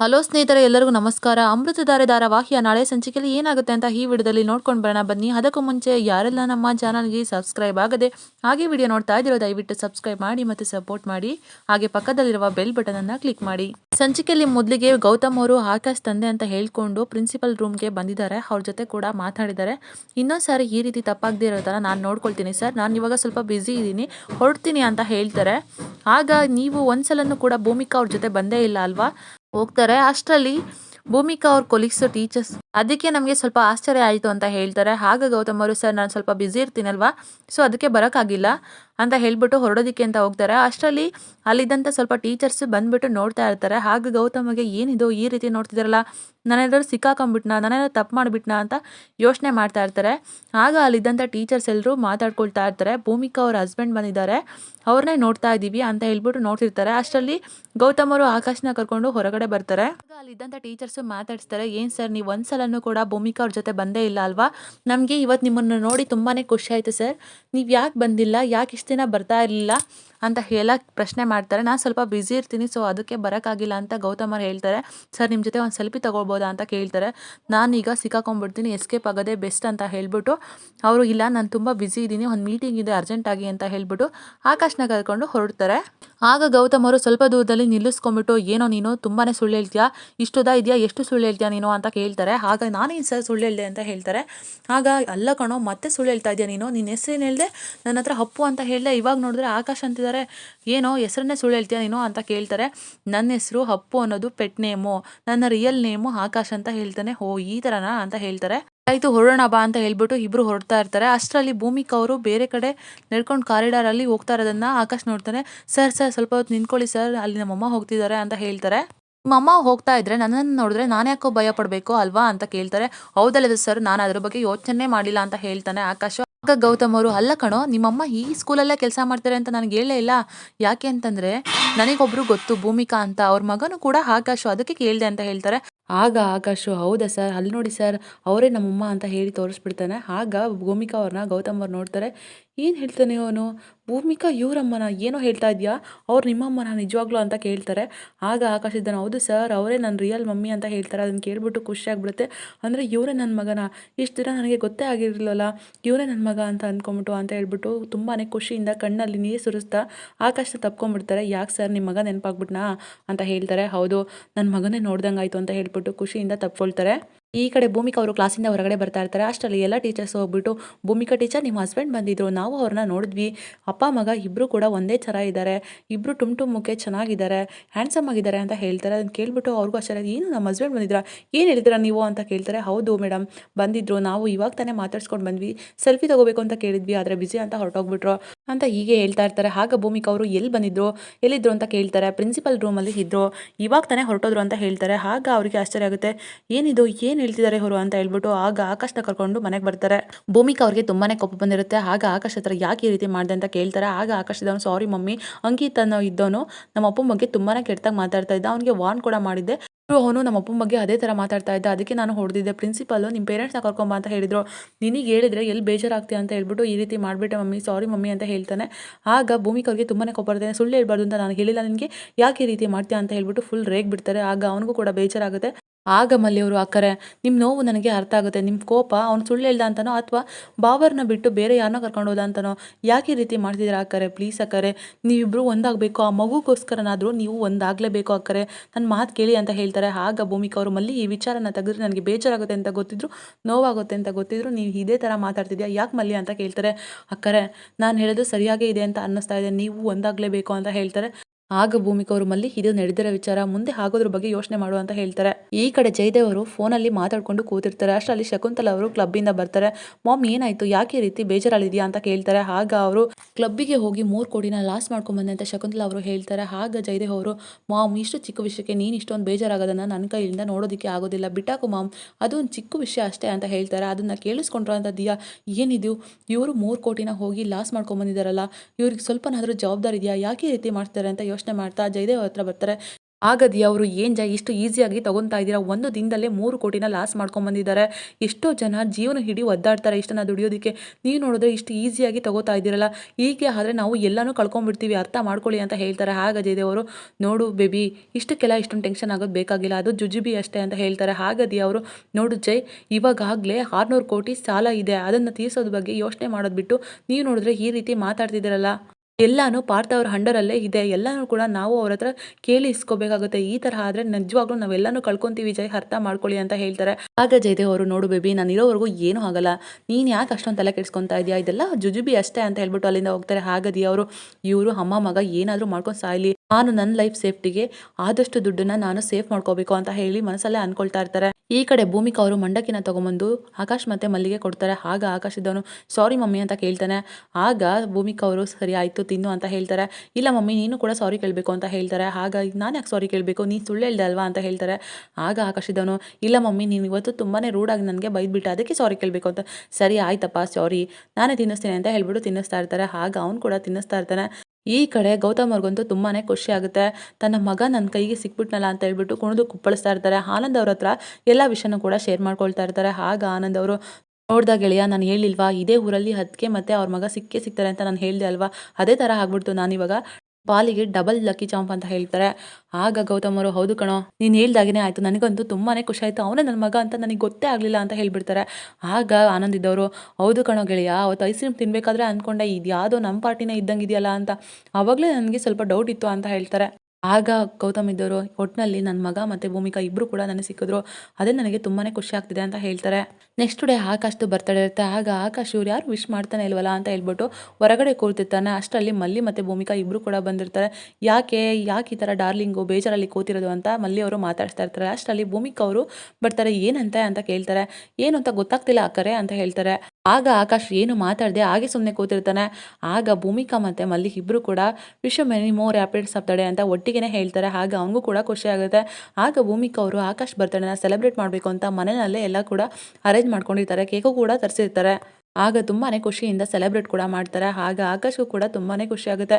Hello ಸ್ನೇಹಿತರೆ, ಎಲ್ಲರಿಗೂ ನಮಸ್ಕಾರ. ಅಮೃತಧಾರೆ ಧಾರಾವಾಹಿಯ ನಾಳೆ ಸಂಚಿಕೆಯಲ್ಲಿ ಏನಾಗುತ್ತೆ ಅಂತ ಈ ವಿಡಿಯೋದಲ್ಲಿ ನೋಡ್ಕೊಂಡು ಬರೋಣ. ಬನ್ನಿ, ಅದಕ್ಕೂ ಮುಂಚೆ ಯಾರೆಲ್ಲ ನಮ್ಮ ಚಾನಲ್ಗೆ ಸಬ್ಸ್ಕ್ರೈಬ್ ಆಗದೆ ಹಾಗೆ ವಿಡಿಯೋ ನೋಡ್ತಾ ಇದ್ದೀರೋ, ದಯವಿಟ್ಟು ಸಬ್ಸ್ಕ್ರೈಬ್ ಮಾಡಿ ಮತ್ತು ಸಪೋರ್ಟ್ ಮಾಡಿ. ಹಾಗೆ ಪಕ್ಕದಲ್ಲಿರುವ ಬೆಲ್ ಬಟನ್ ಅನ್ನ ಕ್ಲಿಕ್ ಮಾಡಿ. ಸಂಚಿಕೆಯಲ್ಲಿ ಮೊದಲಿಗೆ ಗೌತಮ್ ಅವರು ಆಕಾಶ್ ತಂದೆ ಅಂತ ಹೇಳ್ಕೊಂಡು ಪ್ರಿನ್ಸಿಪಲ್ ರೂಮ್ಗೆ ಬಂದಿದ್ದಾರೆ. ಅವ್ರ ಜೊತೆ ಕೂಡ ಮಾತಾಡಿದ್ದಾರೆ. ಇನ್ನೊಂದು ಸಾರಿ ಈ ರೀತಿ ತಪ್ಪಾಗದೇ ಇರೋ ನಾನು ನೋಡ್ಕೊಳ್ತೀನಿ ಸರ್. ನಾನು ಇವಾಗ ಸ್ವಲ್ಪ ಬ್ಯುಸಿ ಇದ್ದೀನಿ. ಹೊರಡ್ತೀನಿ ಅಂತ ಹೇಳ್ತಾರೆ. ಆಗ ನೀವು ಒಂದ್ಸಲನೂ ಕೂಡ ಭೂಮಿಕಾ ಅವ್ರ ಜೊತೆ ಬಂದೇ ಇಲ್ಲ ಅಲ್ವಾ? ಹೋಗ್ತಾರೆ. ಅಷ್ಟರಲ್ಲಿ ಭೂಮಿಕಾ ಅವ್ರು ಕೊಲಿಸೋ ಟೀಚರ್ಸ್ ಅದಕ್ಕೆ ನಮಗೆ ಸ್ವಲ್ಪ ಆಶ್ಚರ್ಯ ಆಯಿತು ಅಂತ ಹೇಳ್ತಾರೆ. ಆಗ ಗೌತಮ್ ಅವರು, ಸರ್, ನಾನು ಸ್ವಲ್ಪ ಬ್ಯುಸಿ ಇರ್ತೀನಲ್ವಾ? ಸೊ ಅದಕ್ಕೆ ಬರೋಕ್ಕಾಗಿಲ್ಲ. ಅಂತ ಹೇಳ್ಬಿಟ್ಟು ಹೊರಡೋದಿಕ್ಕೆ ಅಂತ ಹೋಗ್ತಾರೆ. ಅಷ್ಟರಲ್ಲಿ ಅಲ್ಲಿದ್ದಂಥ ಸ್ವಲ್ಪ ಟೀಚರ್ಸ್ ಬಂದ್ಬಿಟ್ಟು ನೋಡ್ತಾ ಇರ್ತಾರೆ. ಹಾಗೆ ಗೌತಮಗೆ ಏನಿದು ಈ ರೀತಿ ನೋಡ್ತಿದ್ದಾರಲ್ಲ ನಾನೇನಾದ್ರು ಸಿಕ್ಕಾಕೊಂಡ್ಬಿಟ್ನಾ? ನಾನೇನಾದ್ರು ತಪ್ಪು ಮಾಡಿಬಿಟ್ನಾ ಅಂತ ಯೋಚನೆ ಮಾಡ್ತಾ ಇರ್ತಾರೆ. ಆಗ ಅಲ್ಲಿದ್ದಂಥ ಟೀಚರ್ಸ್ ಎಲ್ಲರೂ ಮಾತಾಡ್ಕೊಳ್ತಾ ಇರ್ತಾರೆ. ಭೂಮಿಕಾ ಅವ್ರ ಹಸ್ಬೆಂಡ್ ಬಂದಿದ್ದಾರೆ. ಅವ್ರನ್ನೇ ನೋಡ್ತಾ ಇದ್ದೀವಿ ಅಂತ ಹೇಳ್ಬಿಟ್ಟು ನೋಡ್ತಿರ್ತಾರೆ. ಅಷ್ಟರಲ್ಲಿ ಗೌತಮ್ ಅವರು ಆಕಾಶನ ಕರ್ಕೊಂಡು ಹೊರಗಡೆ ಬರ್ತಾರೆ. ಆಗ ಅಲ್ಲಿದ್ದಂಥ ಟೀಚರ್ಸ್ ಮಾತಾಡಿಸ್ತಾರೆ. ಏನು ಸರ್, ನೀವು ಒಂದ್ಸಲನೂ ಕೂಡ ಭೂಮಿಕಾ ಅವ್ರ ಜೊತೆ ಬಂದೇ ಇಲ್ಲ ಅಲ್ವಾ? ನಮಗೆ ಇವತ್ತು ನಿಮ್ಮನ್ನು ನೋಡಿ ತುಂಬಾ ಖುಷಿ ಆಯಿತು ಸರ್. ನೀವು ಯಾಕೆ ಬಂದಿಲ್ಲ? ಯಾಕೆ ದಿನ ಬರ್ತಾ ಇರಲಿಲ್ಲ. ಅಂತ ಹೇಳಕ್ಕೆ ಪ್ರಶ್ನೆ ಮಾಡ್ತಾರೆ. ನಾನು ಸ್ವಲ್ಪ ಬ್ಯುಸಿ ಇರ್ತೀನಿ ಸೊ ಅದಕ್ಕೆ ಬರೋಕ್ಕಾಗಿಲ್ಲ ಅಂತ ಗೌತಮರು ಹೇಳ್ತಾರೆ. ಸರ್ ನಿಮ್ಮ ಜೊತೆ ಒಂದು ಸೆಲ್ಫಿ ತೊಗೊಳ್ಬೋದಾ? ಅಂತ ಕೇಳ್ತಾರೆ. ನಾನೀಗ ಸಿಕ್ಕಾಕೊಂಡ್ಬಿಡ್ತೀನಿ ಎಸ್ಕೇಪ್ ಆಗೋದೇ ಬೆಸ್ಟ್ ಅಂತ ಹೇಳ್ಬಿಟ್ಟು, ಅವರು, ಇಲ್ಲ, ನಾನು ತುಂಬ ಬ್ಯುಸಿ ಇದ್ದೀನಿ, ಒಂದು ಮೀಟಿಂಗ್ ಇದೆ ಅರ್ಜೆಂಟಾಗಿ ಅಂತ ಹೇಳ್ಬಿಟ್ಟು ಆಕಾಶನ ಕರ್ಕೊಂಡು ಹೊರಡ್ತಾರೆ. ಆಗ ಗೌತಮ್ ಅವರು ಸ್ವಲ್ಪ ದೂರದಲ್ಲಿ ನಿಲ್ಲಿಸ್ಕೊಂಡ್ಬಿಟ್ಟು, ಏನೋ ನೀನು ತುಂಬಾ ಸುಳ್ಳು ಹೇಳ್ತೀಯಾ? ಇಷ್ಟುದ ಇದೆಯಾ? ಎಷ್ಟು ಸುಳ್ಳು ಹೇಳ್ತೀಯಾ ನೀನು? ಅಂತ ಕೇಳ್ತಾರೆ. ಆಗ ನಾನೇನು ಸರ್ ಸುಳ್ಳು ಹೇಳಿದೆ? ಅಂತ ಹೇಳ್ತಾರೆ. ಆಗ, ಅಲ್ಲ ಕಣೋ, ಮತ್ತೆ ಸುಳ್ಳು ಹೇಳ್ತಾ ಇದೆಯಾ ನೀನು? ನಿನ್ನ ಹೆಸರೇನು ಹೇಳಿದೆ? ನನ್ನ ಹತ್ರ ಹಪ್ಪು ಅಂತ ಹೇಳಿದೆ. ಇವಾಗ ನೋಡಿದ್ರೆ ಆಕಾಶ್ ಅಂತಿದ್ದಾರೆ ಏನೋ ಹೆಸರನ್ನೇ ಸುಳ್ಳು ಹೇಳ್ತೀಯ ನೀನು? ಅಂತ ಕೇಳ್ತಾರೆ. ನನ್ನ ಹೆಸರು ಹಪ್ಪು ಅನ್ನೋದು ಪೆಟ್ ನೇಮು, ನನ್ನ ರಿಯಲ್ ನೇಮು ಆಕಾಶ್ ಅಂತ ಹೇಳ್ತಾನೆ ಓ ಈ ಥರನಾ ಅಂತ ಹೇಳ್ತಾರೆ. ಆಯ್ತು, ಹೊರಡೋಣ ಬಾ ಅಂತ ಹೇಳ್ಬಿಟ್ಟು ಇಬ್ರು ಹೊರಡ್ತಾ ಇರ್ತಾರೆ. ಅಷ್ಟರಲ್ಲಿ ಭೂಮಿಕಾ ಅವರು ಬೇರೆ ಕಡೆ ನಡ್ಕೊಂಡು ಕಾರಿಡಾರಲ್ಲಿ ಹೋಗ್ತಾ ಇರೋದನ್ನ ಆಕಾಶ್ ನೋಡ್ತಾನೆ. ಸರ್ ಸರ್, ಸ್ವಲ್ಪ ಹೊತ್ತು ನಿಂತ್ಕೊಳ್ಳಿ ಸರ್, ಅಲ್ಲಿ ನಮ್ಮಮ್ಮ ಹೋಗ್ತಿದ್ದಾರೆ ಅಂತ ಹೇಳ್ತಾರೆ. ನಿಮ್ಮಮ್ಮ ಹೋಗ್ತಾ ಇದ್ರೆ ನನ್ನನ್ನು ನೋಡಿದ್ರೆ ನಾನು ಯಾಕೋ ಭಯ ಪಡಬೇಕು ಅಲ್ವಾ? ಅಂತ ಕೇಳ್ತಾರೆ. ಹೌದಲ್ಲ ಸರ್, ನಾನು ಅದ್ರ ಬಗ್ಗೆ ಯೋಚನೆ ಮಾಡಿಲ್ಲ ಅಂತ ಹೇಳ್ತಾನೆ ಆಕಾಶ್. ಆಗ ಗೌತಮ್ ಅವರು, ಅಲ್ಲ ಕಣೋ, ನಿಮ್ಮಮ್ಮ ಈ ಸ್ಕೂಲಲ್ಲೇ ಕೆಲಸ ಮಾಡ್ತಾರೆ ಅಂತ ನನಗೆ ಹೇಳೇ ಇಲ್ಲ. ಯಾಕೆ ಅಂತಂದ್ರೆ ನನಗೊಬ್ರು ಗೊತ್ತು, ಭೂಮಿಕಾ ಅಂತ. ಅವ್ರ ಮಗನೂ ಕೂಡ ಆಕಾಶು, ಅದಕ್ಕೆ ಕೇಳಿದೆ ಅಂತ ಹೇಳ್ತಾರೆ. ಆಗ ಆಕಾಶು, ಹೌದಾ ಸರ್? ಅಲ್ಲಿ ನೋಡಿ ಸರ್, ಅವರೇ ನಮ್ಮಮ್ಮ ಅಂತ ಹೇಳಿ ತೋರಿಸ್ಬಿಡ್ತಾನೆ. ಆಗ ಭೂಮಿಕಾ ಅವ್ರನ್ನ ಗೌತಮ್ ಅವ್ರು ನೋಡ್ತಾರೆ. ಏನು ಹೇಳ್ತಾನೆ ಅವನು? ಭೂಮಿಕಾ ಇವರಮ್ಮನ ಏನೋ ಹೇಳ್ತಾ ಇದೆಯಾ? ಅವ್ರು ನಿಮ್ಮಮ್ಮನ ನಿಜವಾಗ್ಲೂ ಅಂತ ಕೇಳ್ತಾರೆ. ಆಗ ಆಕಾಶ ಇದ್ದಾನೆ ಹೌದು ಸರ್, ಅವರೇ ನನ್ನ ರಿಯಲ್ ಮಮ್ಮಿ ಅಂತ ಹೇಳ್ತಾರೆ. ಅದನ್ನು ಕೇಳಿಬಿಟ್ಟು ಖುಷಿಯಾಗ್ಬಿಡುತ್ತೆ. ಅಂದರೆ ಇವರೇ ನನ್ನ ಮಗನ? ಇಷ್ಟು ದಿನ ನನಗೆ ಗೊತ್ತೇ ಆಗಿರಲಿಲ್ಲ ಇವರೇ ನನ್ನ ಮಗ ಅಂತ ಅಂದ್ಕೊಂಬಿಟ್ಟು ಅಂತ ಹೇಳ್ಬಿಟ್ಟು ತುಂಬಾ ಖುಷಿಯಿಂದ ಕಣ್ಣಲ್ಲಿ ನೀರು ಸುರಿಸ್ತಾ ಆಕಾಶ ತಪ್ಕೊಂಡ್ಬಿಡ್ತಾರೆ ಯಾಕೆ ಸರ್ ನಿಮ್ಮ ಮಗ ನೆನಪಾಗ್ಬಿಟ್ನಾ? ಅಂತ ಹೇಳ್ತಾರೆ. ಹೌದು ನನ್ನ ಮಗನೇ ನೋಡ್ದಂಗೆ ಆಯಿತು ಅಂತ ಹೇಳ್ಬಿಟ್ಟು ಖುಷಿಯಿಂದ ತಪ್ಕೊಳ್ತಾರೆ. ಈ ಕಡೆ ಭೂಮಿಕಾ ಅವರು ಕ್ಲಾಸಿಂದ ಹೊರಗಡೆ ಬರ್ತಾ ಇರ್ತಾರೆ. ಅಷ್ಟರಲ್ಲಿ ಎಲ್ಲ ಟೀಚರ್ಸ್ ಹೋಗ್ಬಿಟ್ಟು, ಭೂಮಿಕಾ ಟೀಚರ್ ನಿಮ್ಮ ಹಸ್ಬೆಂಡ್ ಬಂದಿದ್ರು, ನಾವು ಅವ್ರನ್ನ ನೋಡಿದ್ವಿ. ಅಪ್ಪ, ಮಗ ಇಬ್ಬರು ಕೂಡ ಒಂದೇ ಥರ ಇದ್ದಾರೆ. ಇಬ್ಬರು ಟುಮ್ ಟುಮ್ ಮುಖೆ ಚೆನ್ನಾಗಿದ್ದಾರೆ ಹ್ಯಾಂಡ್ಸಮ್ ಆಗಿದ್ದಾರೆ ಅಂತ ಹೇಳ್ತಾರೆ. ಅದನ್ನು ಕೇಳಿಬಿಟ್ಟು ಅವ್ರಿಗೂ ಆಶ್ಚರ್ಯ ಏನು ನಮ್ಮ ಹಸ್ಬೆಂಡ್ ಬಂದಿದ್ರಾ? ಏನು ಹೇಳಿದ್ರಾ ನೀವು? ಅಂತ ಕೇಳ್ತಾರೆ. ಹೌದು ಮೇಡಮ್ ಬಂದಿದ್ರು. ನಾವು ಇವಾಗ ತಾನೇ ಮಾತಾಡ್ಸ್ಕೊಂಡು ಬಂದ್ವಿ. ಸೆಲ್ಫಿ ತಗೋಬೇಕು ಅಂತ ಕೇಳಿದ್ವಿ, ಆದರೆ ಬಿಸಿ ಅಂತ ಹೊರಟೋಗ್ಬಿಟ್ರು. ಅಂತ ಹೀಗೆ ಹೇಳ್ತಾ ಇರ್ತಾರೆ. ಆಗ ಭೂಮಿಕಾ ಅವರು ಎಲ್ಲಿ ಬಂದಿದ್ರು, ಎಲ್ಲಿದ್ರು ಅಂತ ಕೇಳ್ತಾರೆ. ಪ್ರಿನ್ಸಿಪಲ್ ರೂಮಲ್ಲಿ ಇದ್ರು. ಇವಾಗ ತಾನೇ ಹೊರಟೋದ್ರು ಅಂತ ಹೇಳ್ತಾರೆ. ಆಗ ಅವರಿಗೆ ಆಶ್ಚರ್ಯ ಆಗುತ್ತೆ, ಏನಿದು? ಏನು ಹೇಳ್ತಿದ್ದಾರೆ ಹೊರು ಅಂತ ಹೇಳ್ಬಿಟ್ಟು ಆಗ ಆಕಾಶನ ಕರ್ಕೊಂಡು ಮನೆಗೆ ಬರ್ತಾರೆ. ಭೂಮಿಕಾ ಅವ್ರಿಗೆ ತುಂಬಾನೇ ಕೋಪ ಬಂದಿರುತ್ತೆ. ಆಗ ಆಕಾಶ್ ಹತ್ರ ಯಾಕೆ ಈ ರೀತಿ ಮಾಡಿದೆ ಅಂತ ಕೇಳ್ತಾರೆ. ಆಗ ಆಕಾಶ್ ಇದ್ದವನು, ಸಾರಿ ಮಮ್ಮಿ ಅಂಕಿತ್ ಅನ್ನೋ ಇದ್ದವನು ನಮ್ಮ ಅಪ್ಪನ ಬಗ್ಗೆ ತುಂಬಾನೇ ಕೆಟ್ಟದಾಗ ಮಾತಾಡ್ತಾ ಇದ್ದ. ಅವನಿಗೆ ವಾರ್ನ್ ಕೂಡ ಮಾಡಿದ್ದೆ. ಅವನು ನಮ್ಮ ಅಪ್ಪನ ಬಗ್ಗೆ ಅದೇ ಥರ ಮಾತಾಡ್ತಾ ಇದ್ದ. ಅದಕ್ಕೆ ನಾನು ಹೊಡೆದಿದ್ದೆ. ಪ್ರಿನ್ಸಿಪಲ್ ನಿಮ್ಮ ಪೇರೆಂಟ್ಸ್ನ ಕರ್ಕೊಂಬ ಅಂತ ಹೇಳಿದ್ರು. ನಿನಗೆ ಹೇಳಿದ್ರೆ ಎಲ್ಲಿ ಬೇಜಾರಾಗ್ತೀಯ ಅಂತ ಹೇಳ್ಬಿಟ್ಟು ಈ ರೀತಿ ಮಾಡಿಬಿಟ್ಟೆ ಮಮ್ಮಿ. ಸಾರಿ ಮಮ್ಮಿ ಅಂತ ಹೇಳ್ತಾನೆ. ಆಗ ಭೂಮಿಕಾ ಅವ್ರಿಗೆ ತುಂಬಾನೇ ಕೋಪ ಬರ್ತದೆ ಸುಳ್ಳು ಹೇಳ್ಬಾರ್ದು ಅಂತ ನಾನು ಹೇಳಿಲ್ಲ ನಿನಗೆ. ಯಾಕೆ ಈ ರೀತಿ ಮಾಡ್ತೀಯ ಅಂತ ಹೇಳ್ಬಿಟ್ಟು ಫುಲ್ ರೇಗ್ ಬಿಡ್ತಾರೆ. ಆಗ ಅವನಿಗೂ ಕೂಡ ಬೇಜಾರಾಗುತ್ತೆ. ಆಗ ಮಲ್ಲಿಯವರು ಅಕ್ಕರೆ ನಿಮ್ಮ ನೋವು ನನಗೆ ಅರ್ಥ ಆಗುತ್ತೆ. ನಿಮ್ಮ ಕೋಪ, ಅವ್ನು ಸುಳ್ಳು ಹೇಳ್ದ ಅಂತನೋ ಅಥವಾ ಬಾವರ್ನ ಬಿಟ್ಟು ಬೇರೆ ಯಾರನ್ನೋ ಕರ್ಕೊಂಡು ಹೋದ ಅಂತನೋ, ಯಾಕೆ ಈ ರೀತಿ ಮಾಡ್ತಿದ್ದೀರಾ ಅಕ್ಕರೆ? ಪ್ಲೀಸ್ ಅಕ್ಕರೆ ನೀವಿಬ್ಬರು ಒಂದಾಗಬೇಕು. ಆ ಮಗುಗೋಸ್ಕರನಾದರೂ ನೀವು ಒಂದಾಗಲೇಬೇಕು ಅಕ್ಕರೆ. ನನ್ನ ಮಾತು ಕೇಳಿ ಅಂತ ಹೇಳ್ತಾರೆ. ಆಗ ಭೂಮಿಕಾ ಅವರು ಮಲ್ಲಿ ಈ ವಿಚಾರನ ತೆಗೆದ್ರೆ ನನಗೆ ಬೇಜಾರಾಗುತ್ತೆ ಅಂತ ಗೊತ್ತಿದ್ರು. ನೋವಾಗುತ್ತೆ ಅಂತ ಗೊತ್ತಿದ್ರು. ನೀವು ಇದೇ ಥರ ಮಾತಾಡ್ತಿದ್ಯಾ? ಯಾಕೆ ಮಲ್ಲಿ ಅಂತ ಕೇಳ್ತಾರೆ. ಅಕ್ಕರೆ, ನಾನು ಹೇಳೋದು ಸರಿಯಾಗೇ ಇದೆ ಅಂತ ಅನ್ನಿಸ್ತಾ ಇದೆ. ನೀವು ಒಂದಾಗಲೇಬೇಕು ಅಂತ ಹೇಳ್ತಾರೆ. ಆಗ ಭೂಮಿಕ ಅವರು ಮಲ್ಲಿ ಇದು ನಡೆದಿರೋ ವಿಚಾರ, ಮುಂದೆ ಆಗೋದ್ರ ಬಗ್ಗೆ ಯೋಚನೆ ಮಾಡು ಅಂತ ಹೇಳ್ತಾರೆ. ಈ ಕಡೆ ಜಯದೇವ್ ಅವರು ಫೋನಲ್ಲಿ ಮಾತಾಡ್ಕೊಂಡು ಕೂತಿರ್ತಾರೆ. ಅಷ್ಟರಲ್ಲಿ ಶಕುಂತಲ ಅವರು ಕ್ಲಬ್ಬಿಂದ ಬರ್ತಾರೆ. ಮಾಮ್, ಏನಾಯ್ತು? ಯಾಕೆ ರೀತಿ ಬೇಜಾರಲ್ಲಿದೆಯಾ ಅಂತ ಕೇಳ್ತಾರೆ. ಆಗ ಅವರು ಕ್ಲಬ್ಬಿಗೆ ಹೋಗಿ ಮೂರು ಕೋಟಿನ ಲಾಸ್ ಮಾಡ್ಕೊಂಡ್ ಬಂದೆ ಅಂತ ಶಕುಂತಲ ಅವರು ಹೇಳ್ತಾರೆ. ಆಗ ಜಯದೇವ್ ಅವರು, ಮಾಮ್, ಇಷ್ಟು ಚಿಕ್ಕ ವಿಷಯಕ್ಕೆ ನೀನು ಇಷ್ಟೊಂದು ಬೇಜಾರಾಗೋದನ್ನ ನನ್ನ ಕೈಯಿಂದ ನೋಡೋದಕ್ಕೆ ಆಗೋದಿಲ್ಲ. ಬಿಟ್ಟಾಕು ಮಾಮ್ ಅದೊಂದು ಚಿಕ್ಕ ವಿಷಯ ಅಷ್ಟೇ ಅಂತ ಹೇಳ್ತಾರೆ. ಅದನ್ನ ಕೇಳಿಸ್ಕೊಂಡ್ರು ಅಂತ ದಿಯಾ ಏನಿದು ಇವರು ಮೂರು ಕೋಟಿನ ಹೋಗಿ ಲಾಸ್ ಮಾಡ್ಕೊಂಡ್ ಬಂದಿದ್ದಾರಲ್ಲ ಇವ್ರಿಗೆ ಸ್ವಲ್ಪನಾದರೂ ಜವಾಬ್ದಾರಿ ಇದೆಯಾ ಯಾಕೆ ರೀತಿ ಮಾಡ್ತಾರೆ ಅಂತ ಯೋಚನೆ ಮಾಡ್ತಾ ಜಯದೇವ್ ಹತ್ರ ಬರ್ತಾರೆ. ಆಗದಿ, ಅವರು ಏನು ಜ, ಇಷ್ಟು ಈಸಿಯಾಗಿ ತಗೊತಾ ಇದ್ದೀರಾ? ಒಂದು ದಿನದಲ್ಲೇ ಮೂರು ಕೋಟಿನ ಲಾಸ್ ಮಾಡ್ಕೊಂಬಂದಿದ್ದಾರೆ ಎಷ್ಟೋ ಜನ ಜೀವನ ಹಿಡಿ ಒದ್ದಾಡ್ತಾರೆ ಇಷ್ಟನ್ನ ದುಡಿಯೋದಕ್ಕೆ. ನೀವು ನೋಡಿದ್ರೆ ಇಷ್ಟು ಈಸಿಯಾಗಿ ತಗೋತಾ ಇದ್ದೀರಲ್ಲ. ಹೀಗೆ ಆದರೆ ನಾವು ಎಲ್ಲನೂ ಕಳ್ಕೊಂಡ್ಬಿಡ್ತೀವಿ. ಅರ್ಥ ಮಾಡ್ಕೊಳ್ಳಿ ಅಂತ ಹೇಳ್ತಾರೆ. ಆಗ ದೇವರು ನೋಡು ಬೇಬಿ ಇಷ್ಟಕ್ಕೆಲ್ಲ ಇಷ್ಟೊಂದು ಟೆನ್ಷನ್ ಆಗೋದು ಬೇಕಾಗಿಲ್ಲ. ಅದು ಜುಜುಬಿ ಅಷ್ಟೇ ಅಂತ ಹೇಳ್ತಾರೆ. ಹಾಗದಿ ಅವರು, ನೋಡು ಜೈ ಇವಾಗಾಗಲೇ ಆರುನೂರು ಕೋಟಿ ಸಾಲ ಇದೆ. ಅದನ್ನು ತೀರಿಸೋದ್ರ ಬಗ್ಗೆ ಯೋಚನೆ ಮಾಡೋದು ಬಿಟ್ಟು, ನೀವು ನೋಡಿದ್ರೆ ಈ ರೀತಿ ಮಾತಾಡ್ತಿದ್ದೀರಲ್ಲ. ಎಲ್ಲಾನು ಪಾರ್ಥ ಅವ್ರ ಹಂಡರಲ್ಲೇ ಇದೆ. ಎಲ್ಲಾನು ಕೂಡ ನಾವು ಅವ್ರ ಹತ್ರ ಕೇಳಿ ಇಸ್ಕೋಬೇಕಾಗುತ್ತೆ ಈ ತರ ಆದ್ರೆ ನಿಜವಾಗ್ಲೂ ನಾವೆಲ್ಲಾನು ಕಳ್ಕೊಂತೀವಿ. ಜೈ ಅರ್ಥ ಮಾಡ್ಕೊಳ್ಳಿ ಅಂತ ಹೇಳ್ತಾರೆ. ಆಗ ಜಯದೇವ್ ಅವರು, ನೋಡು ಬೇಬಿ, ನಾನು ಇರೋವರೆಗೂ ಏನೂ ಆಗಲ್ಲ. ನೀನು ಯಾಕೆ ಅಷ್ಟೊಂದು ತಲೆ ಕೆಡಿಸ್ಕೊತಾ ಇದೆಯಾ? ಇದೆಲ್ಲ ಜುಜುಬಿ ಅಷ್ಟೇ ಅಂತ ಹೇಳ್ಬಿಟ್ಟು ಅಲ್ಲಿಂದ ಹೋಗ್ತಾರೆ. ಹಾಗದಿ ಅವರು, ಇವರು ಅಮ್ಮ, ಮಗ ಏನಾದರೂ ಮಾಡ್ಕೊಂಡು ಸಾಯಲಿ. ನಾನು ನನ್ನ ಲೈಫ್ ಸೇಫ್ಟಿಗೆ ಆದಷ್ಟು ದುಡ್ಡನ್ನ ನಾನು ಸೇಫ್ ಮಾಡ್ಕೋಬೇಕು ಅಂತ ಹೇಳಿ ಮನಸ್ಸಲ್ಲೇ ಅನ್ಕೊಳ್ತಾ ಇರ್ತಾರೆ. ಈ ಕಡೆ ಭೂಮಿಕಾ ಅವರು ಮಂಡಕ್ಕಿನ ತಗೊಂಬಂದು ಆಕಾಶ್ ಮತ್ತೆ ಮಲ್ಲಿಗೆ ಕೊಡ್ತಾರೆ. ಆಗ ಆಕಾಶ್ ಇದ್ದವನು, ಸಾರಿ ಮಮ್ಮಿ ಅಂತ ಕೇಳ್ತಾನೆ. ಆಗ ಭೂಮಿಕಾ ಅವರು ಸರಿ ಆಯ್ತು, ತಿನ್ನು ಅಂತ ಹೇಳ್ತಾರೆ. ಇಲ್ಲ ಮಮ್ಮಿ, ನೀನು ಕೂಡ ಸಾರಿ ಕೇಳಬೇಕು ಅಂತ ಹೇಳ್ತಾರೆ. ಹಾಗಾಗಿ ನಾನು ಯಾಕೆ ಸಾರಿ ಕೇಳಬೇಕು? ನೀನು ಸುಳ್ಳು ಹೇಳ್ದೆ ಅಲ್ವಾ? ಅಂತ ಹೇಳ್ತಾರೆ. ಆಗ ಆಕಾಶ್ ಇದ್ದವನು, ಇಲ್ಲ ಮಮ್ಮಿ, ನೀನು ಇವತ್ತು ತುಂಬಾ ರೂಡಾಗಿ ನನಗೆ ಬೈದ್ಬಿಟ್ಟು, ಅದಕ್ಕೆ ಸಾರಿ ಕೇಳಬೇಕು ಅಂತ. ಸರಿ, ಆಯ್ತಪ್ಪ, ಸಾರಿ. ನಾನೇ ತಿನ್ನಿಸ್ತೇನೆ ಅಂತ ಹೇಳ್ಬಿಟ್ಟು ತಿನ್ನಿಸ್ತಾ ಇರ್ತಾರೆ. ಆಗ ಅವ್ನು ಕೂಡ ತಿನ್ನಿಸ್ತಾ ಇರ್ತಾನೆ. ಈ ಕಡೆ ಗೌತಮ್ ಅವ್ರಿಗಂತೂ ತುಂಬಾ ಖುಷಿ ಆಗುತ್ತೆ. ತನ್ನ ಮಗ ನನ್ನ ಕೈಗೆ ಸಿಕ್ಬಿಟ್ನಲ್ಲ ಅಂತ ಹೇಳ್ಬಿಟ್ಟು ಕುಣಿದು ಕುಪ್ಪಳಿಸ್ತಾ ಇರ್ತಾರೆ. ಆನಂದ್ ಅವ್ರ ಹತ್ರ ಎಲ್ಲ ವಿಷಯನೂ ಕೂಡ ಶೇರ್ ಮಾಡ್ಕೊಳ್ತಾ ಇರ್ತಾರೆ. ಆಗ ಆನಂದ್ ಅವರು, ನೋಡ್ದ ಗೆಳೆಯ, ನಾನು ಹೇಳಿಲ್ವಾ, ಇದೇ ಊರಲ್ಲಿ ಅದಕ್ಕೆ ಮತ್ತೆ ಅವ್ರ ಮಗ ಸಿಕ್ಕೇ ಸಿಗ್ತಾರೆ ಅಂತ ನಾನು ಹೇಳಿದೆ ಅಲ್ವಾ? ಅದೇ ಥರ ಆಗ್ಬಿಡ್ತು ನಾನಿವಾಗ ಪಾಲಿಗೆ ಡಬಲ್ ಲಕ್ಕಿ ಚಾಂಪ್ ಅಂತ ಹೇಳ್ತಾರೆ. ಆಗ ಗೌತಮ್ ಅವರು, ಹೌದು ಕಣೋ, ನೀನು ಹೇಳ್ದಾಗೇ ಆಯಿತು. ನನಗಂತೂ ತುಂಬಾ ಖುಷಿ ಆಯಿತು. ಅವನೇ ನನ್ನ ಮಗ ಅಂತ ನನಗೆ ಗೊತ್ತೇ ಆಗಲಿಲ್ಲ ಅಂತ ಹೇಳಿಬಿಡ್ತಾರೆ. ಆಗ ಆನಂದ್ ಇದ್ದವರು, ಹೌದು ಕಣೋ ಗೆಳೆಯ, ಅವತ್ತು ಐಸ್ ಕ್ರೀಮ್ ತಿನ್ಬೇಕಾದ್ರೆ ಅಂದ್ಕೊಂಡೆ ಇದು ಯಾವುದೋ ನಮ್ಮ ಪಾರ್ಟಿನೇ ಇದ್ದಂಗೆ ಇದೆಯಲ್ಲ ಅಂತ. ಆವಾಗಲೇ ನನಗೆ ಸ್ವಲ್ಪ ಡೌಟ್ ಇತ್ತು ಅಂತ ಹೇಳ್ತಾರೆ. ಆಗ ಗೌತಮ್ ಇದ್ದವರು ಒಟ್ಟಿನಲ್ಲಿ ನನ್ನ ಮಗ ಮತ್ತು ಭೂಮಿಕಾ ಇಬ್ಬರು ಕೂಡ ನನಗೆ ಸಿಕ್ಕಿದ್ರು. ಅದೇ ನನಗೆ ತುಂಬಾ ಖುಷಿ ಆಗ್ತಿದೆ ಅಂತ ಹೇಳ್ತಾರೆ. ನೆಕ್ಸ್ಟ್ ಡೇ ಆಕಾಶ್ದು ಬರ್ತಡೇ ಇರುತ್ತೆ ಆಗ ಆಕಾಶ್ ಇವ್ರು ಯಾರು ವಿಶ್ ಮಾಡ್ತಾನೆ ಇಲ್ವಲ್ಲ ಅಂತ ಹೇಳ್ಬಿಟ್ಟು ಹೊರಗಡೆ ಕೂರ್ತಿರ್ತಾನೆ ಅಷ್ಟರಲ್ಲಿ ಮಲ್ಲಿ ಮತ್ತು ಭೂಮಿಕಾ ಇಬ್ಬರು ಕೂಡ ಬಂದಿರ್ತಾರೆ. ಯಾಕೆ ಯಾಕೆ ಈ ಥರ ಡಾರ್ಲಿಂಗು ಬೇಜಾರಲ್ಲಿ ಕೂತಿರೋದು ಅಂತ ಮಲ್ಲಿ ಅವರು ಮಾತಾಡ್ತಾ ಇರ್ತಾರೆ. ಅಷ್ಟರಲ್ಲಿ ಭೂಮಿಕಾ ಅವರು ಬರ್ತಾರೆ, ಏನಂತೆ ಅಂತ ಕೇಳ್ತಾರೆ. ಏನು ಅಂತ ಗೊತ್ತಾಗ್ತಿಲ್ಲ ಅಕ್ಕರೆ ಅಂತ ಹೇಳ್ತಾರೆ. ಆಗ ಆಕಾಶ್ ಏನು ಮಾತಾಡದೆ ಹಾಗೆ ಸುಮ್ಮನೆ ಕೂತಿರ್ತಾನೆ. ಆಗ ಭೂಮಿಕಾ ಮತ್ತು ಮಲ್ಲಿ ಇಬ್ಬರು ಕೂಡ ವಿಶ್ವ ಮೆನಿ ಮೋರ್ ಆ್ಯಪಿಡ್ಸ್ ಆಫ್ ಅಂತ ಒಟ್ಟಿಗೆ ಹೇಳ್ತಾರೆ. ಹಾಗೆ ಅವನಿಗೂ ಕೂಡ ಖುಷಿ ಆಗುತ್ತೆ. ಆಗ ಭೂಮಿಕಾ ಅವರು ಆಕಾಶ್ ಬರ್ತಡೇನ ಸೆಲೆಬ್ರೇಟ್ ಮಾಡಬೇಕು ಅಂತ ಮನೆಯಲ್ಲೇ ಎಲ್ಲ ಕೂಡ ಅರೇಂಜ್ ಮಾಡ್ಕೊಂಡಿರ್ತಾರೆ. ಕೇಕು ಕೂಡ ತರಿಸಿರ್ತಾರೆ. ಆಗ ತುಂಬಾ ಖುಷಿಯಿಂದ ಸೆಲೆಬ್ರೇಟ್ ಕೂಡ ಮಾಡ್ತಾರೆ. ಆಗ ಆಕಾಶಕ್ಕೂ ಕೂಡ ತುಂಬಾ ಖುಷಿ ಆಗುತ್ತೆ.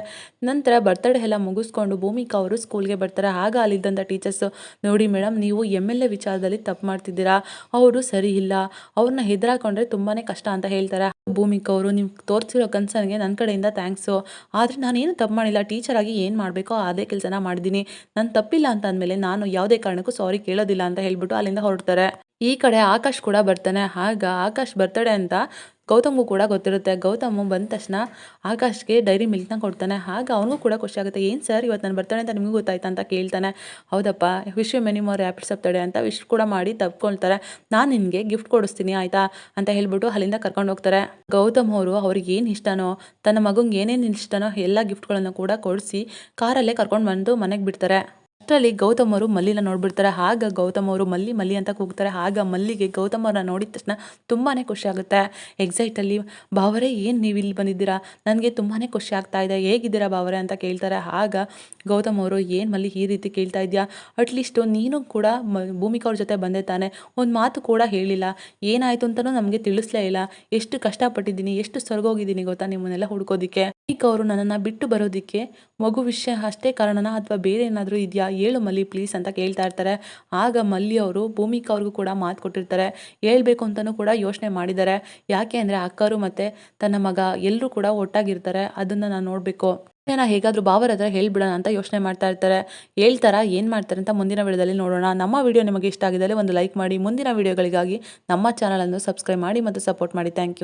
ನಂತರ ಬರ್ತಡೇ ಎಲ್ಲ ಮುಗಿಸ್ಕೊಂಡು ಭೂಮಿಕಾ ಅವರು ಸ್ಕೂಲ್ಗೆ ಬರ್ತಾರೆ. ಆಗ ಅಲ್ಲಿದ್ದಂಥ ಟೀಚರ್ಸು ನೋಡಿ ಮೇಡಮ್ ನೀವು ಎಂ ಎಲ್ ಎ ವಿಚಾರದಲ್ಲಿ ತಪ್ಪು ಮಾಡ್ತಿದ್ದೀರಾ? ಅವರು ಸರಿ ಇಲ್ಲ. ಅವ್ರನ್ನ ಹೆದರಾಕೊಂಡ್ರೆ ತುಂಬಾ ಕಷ್ಟ ಅಂತ ಹೇಳ್ತಾರೆ. ಭೂಮಿಕಾ ಅವರು ನಿಮ್ಗೆ ತೋರಿಸಿರೋ ಕನ್ಸರ್ನ್ಗೆ ನನ್ನ ಕಡೆಯಿಂದ ಥ್ಯಾಂಕ್ಸು ಆದರೆ ನಾನೇನು ತಪ್ಪು ಮಾಡಿಲ್ಲ. ಟೀಚರಾಗಿ ಏನು ಮಾಡಬೇಕೋ ಅದೇ ಕೆಲಸನ ಮಾಡಿದ್ದೀನಿ. ನಾನು ತಪ್ಪಿಲ್ಲ ಅಂತ ಅಂದಮೇಲೆ ನಾನು ಯಾವುದೇ ಕಾರಣಕ್ಕೂ ಸಾರಿ ಕೇಳೋದಿಲ್ಲ ಅಂತ ಹೇಳ್ಬಿಟ್ಟು ಅಲ್ಲಿಂದ ಹೊರಡ್ತಾರೆ. ಈ ಕಡೆ ಆಕಾಶ್ ಕೂಡ ಬರ್ತಾನೆ. ಆಗ ಆಕಾಶ್ ಬರ್ತಡೆ ಅಂತ ಗೌತಮ್ಗೂ ಕೂಡ ಗೊತ್ತಿರುತ್ತೆ. ಗೌತಮ್ ಬಂದ ತಕ್ಷಣ ಆಕಾಶ್ಗೆ ಡೈರಿ ಮಿಲ್ಕ್ನ ಕೊಡ್ತಾನೆ. ಹಾಗೆ ಅವನಿಗೂ ಕೂಡ ಖುಷಿ ಆಗುತ್ತೆ. ಏನು ಸರ್ ಇವತ್ತು ನಾನು ಬರ್ತಾನೆ ಅಂತ ನಿಮಗೂ ಗೊತ್ತಾಯ್ತು ಅಂತ ಕೇಳ್ತಾನೆ. ಹೌದಪ್ಪ ವಿಶ್ ಮೆನಿ ಮೋರ್ ಹ್ಯಾಪಿಸ್ ತಡೆ ಅಂತ ವಿಶ್ ಕೂಡ ಮಾಡಿ ತಪ್ಕೊಳ್ತಾರೆ. ನಾನು ನಿನಗೆ ಗಿಫ್ಟ್ ಕೊಡಿಸ್ತೀನಿ, ಆಯಿತಾ? ಅಂತ ಹೇಳ್ಬಿಟ್ಟು ಅಲ್ಲಿಂದ ಕರ್ಕೊಂಡು ಹೋಗ್ತಾರೆ. ಗೌತಮ್ ಅವರು ಅವ್ರಿಗೆ ಏನು ಇಷ್ಟನೋ, ತನ್ನ ಮಗಂಗೆ ಏನೇನು ಇಷ್ಟನೋ ಎಲ್ಲ ಗಿಫ್ಟ್ಗಳನ್ನು ಕೂಡ ಕೊಡಿಸಿ ಕಾರಲ್ಲೇ ಕರ್ಕೊಂಡು ಬಂದು ಮನೆಗೆ ಬಿಡ್ತಾರೆ. ಅಷ್ಟರಲ್ಲಿ ಗೌತಮ್ ಅವರು ಮಲ್ಲಿನ ನೋಡ್ಬಿಡ್ತಾರೆ. ಆಗ ಗೌತಮ್ ಅವರು ಮಲ್ಲಿ ಮಲ್ಲಿ ಅಂತ ಕೂಗ್ತಾರೆ. ಆಗ ಮಲ್ಲಿಗೆ ಗೌತಮ್ ಅವ್ರನ್ನ ನೋಡಿದ ತಕ್ಷಣ ತುಂಬಾ ಖುಷಿ ಆಗುತ್ತೆ. ಎಕ್ಸೈಟಲ್ಲಿ ಬಾವರೇ, ಏನು ನೀವು ಇಲ್ಲಿ ಬಂದಿದ್ದೀರಾ? ನನಗೆ ತುಂಬಾ ಖುಷಿ ಆಗ್ತಾ ಇದೆ. ಹೇಗಿದ್ದೀರಾ ಬಾವರೆ? ಅಂತ ಕೇಳ್ತಾರೆ. ಆಗ ಗೌತಮ್ ಅವರು, ಏನು ಮಲ್ಲಿ ಈ ರೀತಿ ಕೇಳ್ತಾ ಇದೆಯಾ? ಅಟ್ಲೀಸ್ಟು ನೀನು ಕೂಡ ಭೂಮಿಕಾ ಅವ್ರ ಜೊತೆ ಬಂದೆ ತಾನೆ. ಒಂದು ಮಾತು ಕೂಡ ಹೇಳಿಲ್ಲ. ಏನಾಯಿತು ಅಂತಲೂ ನಮಗೆ ತಿಳಿಸ್ಲೇ ಇಲ್ಲ. ಎಷ್ಟು ಕಷ್ಟಪಟ್ಟಿದ್ದೀನಿ, ಎಷ್ಟು ಸೊರಗೋಗಿದ್ದೀನಿ ಗೊತ್ತಾ ನಿಮ್ಮನ್ನೆಲ್ಲ ಹುಡ್ಕೋದಿಕ್ಕೆ? ಈಗ ಅವರು ನನ್ನನ್ನು ಬಿಟ್ಟು ಬರೋದಿಕ್ಕೆ ಮಗು ವಿಷಯ ಅಷ್ಟೇ ಕಾರಣನ? ಅಥವಾ ಬೇರೆ ಏನಾದರೂ ಇದೆಯಾ? ಹೇಳು ಮಲ್ಲಿ ಪ್ಲೀಸ್ ಅಂತ ಕೇಳ್ತಾ ಇರ್ತಾರೆ. ಆಗ ಮಲ್ಲಿ ಅವರು ಭೂಮಿಕಾ ಅವ್ರಿಗೂ ಕೂಡ ಮಾತು ಕೊಟ್ಟಿರ್ತಾರೆ. ಹೇಳ್ಬೇಕು ಅಂತಲೂ ಕೂಡ ಯೋಚನೆ ಮಾಡಿದ್ದಾರೆ. ಯಾಕೆ ಅಂದರೆ ಅಕ್ಕರು ಮತ್ತು ತನ್ನ ಮಗ ಎಲ್ಲರೂ ಕೂಡ ಒಟ್ಟಾಗಿರ್ತಾರೆ. ಅದನ್ನು ನಾನು ನೋಡಬೇಕು. ನಾ ಹೇಗಾದರೂ ಬಾವರ ಹತ್ರ ಹೇಳ್ಬಿಡೋಣ ಅಂತ ಯೋಚನೆ ಮಾಡ್ತಾ ಇರ್ತಾರೆ. ಹೇಳ್ತಾರ, ಏನು ಮಾಡ್ತಾರೆ ಅಂತ ಮುಂದಿನ ವಿಡಿಯೋದಲ್ಲಿ ನೋಡೋಣ. ನಮ್ಮ ವಿಡಿಯೋ ನಿಮಗೆ ಇಷ್ಟ ಆಗಿದ್ದಲ್ಲಿ ಒಂದು ಲೈಕ್ ಮಾಡಿ. ಮುಂದಿನ ವಿಡಿಯೋಗಳಿಗಾಗಿ ನಮ್ಮ ಚಾನಲನ್ನು ಸಬ್ಸ್ಕ್ರೈಬ್ ಮಾಡಿ ಮತ್ತು ಸಪೋರ್ಟ್ ಮಾಡಿ. Thank you